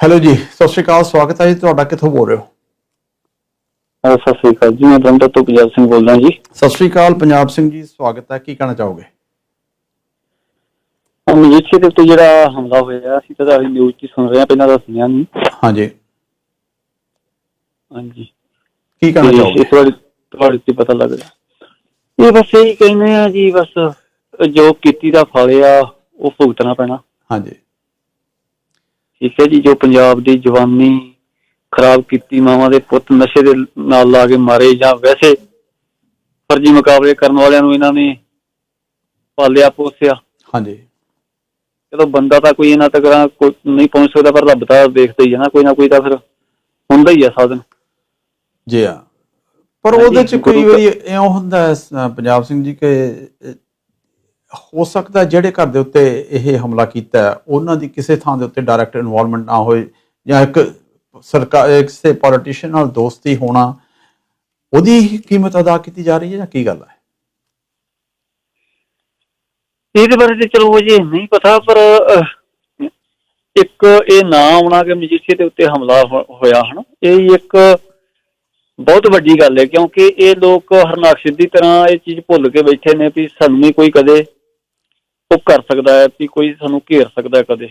Hello ਜੀ ਸਤਿ ਸ਼੍ਰੀ ਅਕਾਲ ਸਵਾਗਤ ਹੈ ਜੀ ਤੁਹਾਡਾ ਕਿੱਥੋਂ ਬੋਲ ਰਹੇ ਹੋ? ਅਹ ਸਤਿ ਸ੍ਰੀ ਅਕਾਲ ਜੀ ਮੈਂ ਜਲੰਧਰ ਤੋਂ ਪੰਜਾਬ ਸਿੰਘ ਬੋਲਦਾ ਜੀ। ਸਤਿ ਸ਼੍ਰੀ ਅਕਾਲ ਪੰਜਾਬ ਸਿੰਘ ਜੀ ਸਵਾਗਤ ਹੈ ਕੀ ਕਹਿਣਾ ਚਾਹੋਗੇ? ਮਜੀਠੀਆ ਦੇ ਉੱਤੇ ਜਿਹੜਾ ਹਮਲਾ ਹੋਇਆ ਅਸੀਂ ਤਾਂ ਸਾਰੀ ਨਿਊਜ਼ 'ਚ ਹੀ ਸੁਣ ਰਹੇ ਹਾਂ ਪਹਿਲਾਂ ਤਾਂ ਸੁਣਿਆ ਨਹੀਂ ਹਾਂਜੀ। ਹਾਂਜੀ। ਕੀ ਕਹਿਣਾ ਤੇ ਚਾਹੋਗੇ? ਇਸ ਵਾਰੀ ਤੁਹਾਡੇ ਤੇ ਪਤਾ ਲੱਗ ਰਿਹਾ। ਇਹ ਬਸ ਇਹੀ ਕਹਿੰਦੇ ਆ ਜੀ ਬਸ ਜੋ ਕੀਤੀ ਦਾ ਫਲ ਆ ਉਹ ਭੁਗਤਣਾ ਪੈਣਾ। ਹਾਂਜੀ। ਠੀਕ ਹੈ ਜੀ ਜੋ ਪੰਜਾਬ ਦੀ ਜਵਾਨੀ ਖਰਾਬ ਕੀਤੀ ਮਾਵਾਂ ਦੇ ਪੁੱਤ ਨਸ਼ੇ ਦੇ ਨਾਲ ਲਾ ਕੇ ਮਾਰੇ ਜਾਂ ਵੈਸੇ ਫਰਜ਼ੀ ਮੁਕਾਬਲੇ ਕਰਨ ਵਾਲਿਆਂ ਨੂੰ ਇਹਨਾਂ ਨੇ ਪਾਲਿਆ ਪੋਸਿਆ। ਹਾਂਜੀ। ਚਲੋ ਬੰਦਾ ਤਾਂ ਕੋਈ ਇਹਨਾਂ ਤੱਕ ਕੋਈ ਨਹੀਂ ਪਹੁੰਚ ਸਕਦਾ ਪਰ ਰੱਬ ਤਾਂ ਦੇਖਦਾ ਹੀ ਹੈ ਨਾ ਕੋਈ ਨਾ ਕੋਈ ਤਾਂ ਫਿਰ ਹੁੰਦਾ ਹੀ ਆ ਸਾਧਨ। ਜੀ ਹਾਂ। ਪਰ ਉਹਦੇ ਚ ਕੋਈ ਵਾਰੀ ਇਉਂ ਹੁੰਦਾ ਪੰਜਾਬ ਸਿੰਘ ਜੀ ਕਿ ਹੋ ਸਕਦਾ ਜਿਹੜੇ ਘਰ ਦੇ ਉੱਤੇ ਇਹ ਹਮਲਾ ਕੀਤਾ ਉਹਨਾਂ ਦੀ ਕਿਸੇ ਥਾਂ ਦੇ ਉੱਤੇ ਡਾਇਰੈਕਟ ਇਨਵੋਲਵਮੈਂਟ ਨਾ ਹੋਏ ਜਾਂ ਇੱਕ ਸਰਕਾਰ ਕਿਸੇ ਪੋਲੀਟੀਸ਼ੀਅਨ ਨਾਲ ਦੋਸਤੀ ਹੋਣਾ, ਉਹਦੀ ਕੀਮਤ ਅਦਾ ਕੀਤੀ ਜਾ ਰਹੀ ਹੈ ਜਾਂ ਕੀ ਗੱਲ ਹੈ? ਇਹਦੇ ਬਾਰੇ ਤੇ ਚਲੋ ਜੀ ਨਹੀਂ ਪਤਾ, ਪਰ ਇੱਕ ਇਹ ਨਾ ਆਉਣਾ ਕਿ ਮਜੀਠੀਆ ਦੇ ਉੱਤੇ ਹਮਲਾ ਹੋਇਆ ਹਨ, ਇਹ ਇੱਕ ਬਹੁਤ ਵੱਡੀ ਗੱਲ ਹੈ, ਕਿਉਂਕਿ ਇਹ ਲੋਕ ਹਰਨਾਕਸ ਦੀ ਤਰ੍ਹਾਂ ਇਹ ਚੀਜ਼ ਭੁੱਲ ਕੇ ਬੈਠੇ ਨੇ ਵੀ ਸਾਨੂੰ ਵੀ ਕੋਈ ਕਦੇ ਉਹ ਕਰ ਸਕਦਾ ਹੈ ਵੀ ਕੋਈ ਸਾਨੂੰ ਘੇਰ ਸਕਦਾ ਕਦੇ।